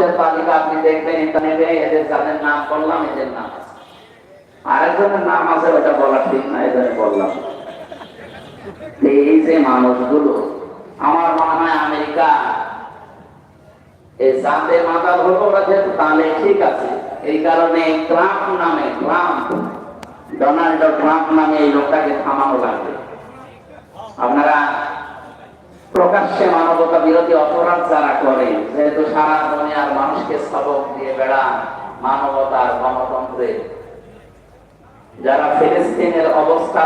মানুষের তালিকা আপনি দেখবেন ইন্টারনেটে এদের যাদের নাম এদের নাম। আরেকজনের নাম আছে, ওটা বলা ঠিক না বললাম। এই যে মানুষগুলো, আমার মনে হয় আমেরিকা, এই মাথা ওরা যেহেতু তাহলে ঠিক আছে। এই কারণে ট্রাম্প নামে, ট্রাম্প, ডোনাল্ড ট্রাম্প নামে এই লোকটাকে থামানো লাগবে আপনারা প্রকাশ্যে মানবতা বিরোধী অপরাধ যারা করে, যেহেতু সারা দুনিয়ার মানুষকে সবক দিয়ে বেড়ান মানবতার গণতন্ত্রের যারা ফিলিস্তিনের অবস্থা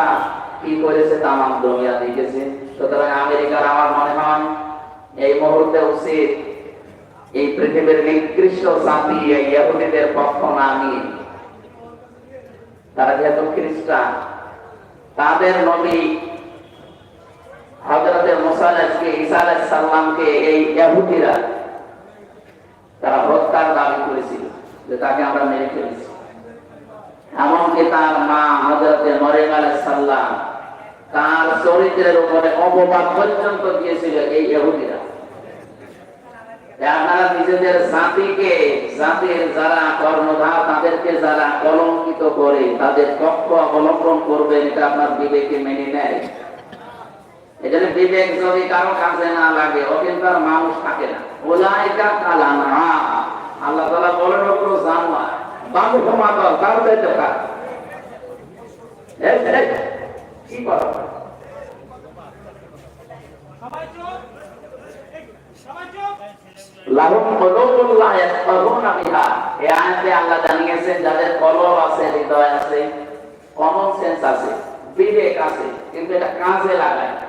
কি করেছে তা আমার দুনিয়া দেখেছে। সুতরাং আমেরিকার আমার মনে হয়, এই মুহূর্তে উচিত এই পৃথিবীর নিকৃষ্ট জাতি, এই ইহুদিদের পক্ষ না নিয়ে, তারা যেহেতু খ্রিস্টান, তাদের নবী হজরতে মুসালাজকে ঈসা সালামকে এই ইহুদিরা তারা হত্যার দাবি করেছিল যে তাকে আমরা মেরে ফেলেছি। এমনকি তার মা হজরতে মরিয়ম আলাইহিস সালাম তার চরিত্রের উপরে অপবাদ পর্যন্ত দিয়েছিল এই ইহুদিরা। আপনারা নিজেদের জাতিকে, জাতির যারা কর্মধার তাদেরকে যারা কলঙ্কিত করে, তাদের পক্ষ অবলম্বন করবেন, এটা আপনার বিবেকে মেনে নেয়। এখানে বিবেক যদি কারও কাজে না লাগে ও মানুষ থাকে না। ওলাইকা কালানা আল্লাহ তাআলা বলেন, ওগুলো জানোয়ার। বাবু ক্ষমা দাও, তার কি করো যাদের কলব আছে, হৃদয় সেন্স আছে, বিবেক আছে, কিন্তু এটা কাজে লাগায় না।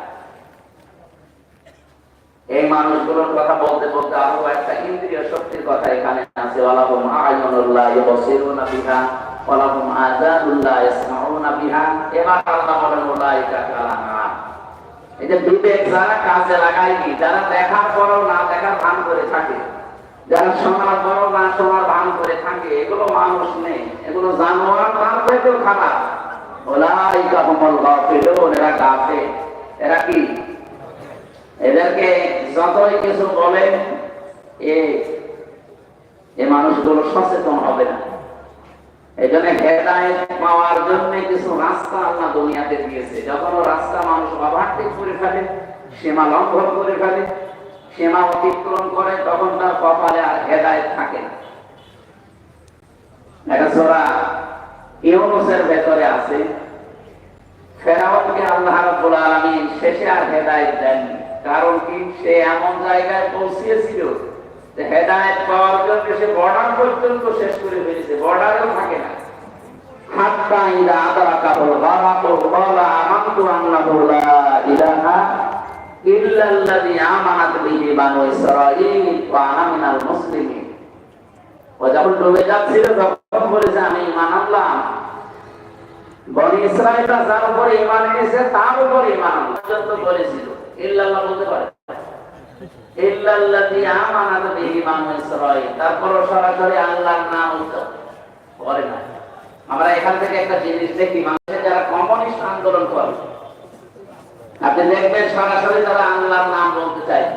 এই মানুষগুলোর কথা বলতে বলতে আরও একটা ইন্দ্রিয় শক্তির কথা এখানে আছে। ওয়ালাহুম আয়ুনুল্লাহ ইউবসিরুনা বিহা, ওয়ালাহুম আযানুল্লাহ ইয়াসমাউনা বিহা। এই যে বিবেক যারা কাজে লাগায় কি যারা দেখার পরও না দেখার ভান করে থাকে, যারা শোনার পরও না শোনার ভান করে থাকে, এগুলো মানুষ নেই, এগুলো জানোয়ার তার পেটেও খারাপ। ওলাইকা হুমুল গাফিলুন, এরা গাফিল। এরা কি? এদেরকে যতই কিছু বলে, এ মানুষগুলো সচেতন হবে না। এই জন্য হেদায়ত পাওয়ার জন্য কিছু রাস্তা আল্লাহ দুনিয়াতে দিয়েছে। যখন রাস্তা মানুষ ওভারটেক করে ফেলে, সীমা লঙ্ঘন করে ফেলে, সীমা অতিক্রম করে, তখন তার কপালে আর হেদায়ত থাকে না। সোরা ইউনুসের ভেতরে আছে, ফেরাউনকে আল্লাহ রাব্বুল আলামিন শেষে আর হেদায়েত দেননি। কি সে এমন জায়গায় পৌঁছিয়েছিল যে হেদায়েত পাওয়ার জন্য সে বর্ডার পর্যন্ত শেষ করে ফেলেছে, বর্ডারেও থাকে না। যখন ডুবে যাচ্ছিল, তখন বলেছে, আমি আনলাম। তার উপরে আনলাম। পর্যন্ত বলেছিল। ইল্লাল্লাহ বলতে পারে। ইল্লাল্লাযী আমানাত বিহি বানু ইসরাঈল। তারপর সরাসরি আল্লাহর নাম উচ্চারণ করে না। আমরা এখান থেকে একটা জিনিস দেখি, মানুষের যারা কমিউনিস্ট আন্দোলন করে, আপনি দেখবেন সরাসরি তারা আল্লাহর নাম বলতে চায়।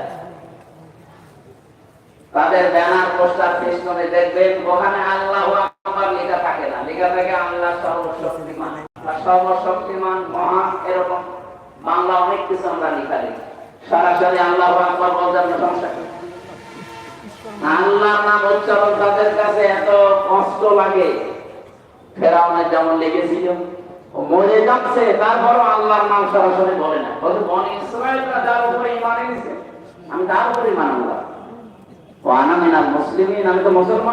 তাদের ব্যানার, পোস্টার পেছনে দেখবেন ওখানে আল্লাহ আকবার লেখা থাকে না। লেখা থাকে আল্লাহ সর্বশক্তিমান। সর্বশক্তিমান মহান এরকম বাংলা অনেক কিছু আমরা লেখা দেখি সরাসরি আল্লাহ আকবার বলতে কি? আল্লাহর নাম উচ্চারণ তাদের কাছে এত কষ্ট লাগে। যেমন লেগেছিল মরে যাচ্ছে, তারপরও আল্লাহর নাম সরাসরি বলে না। বলছে, বনি ইসরায়েলরা যার উপরে ইমান এনেছে, আমি তার উপরে ইমান ও আনা মিনাল মুসলিমিন, আমি তো মুসলমান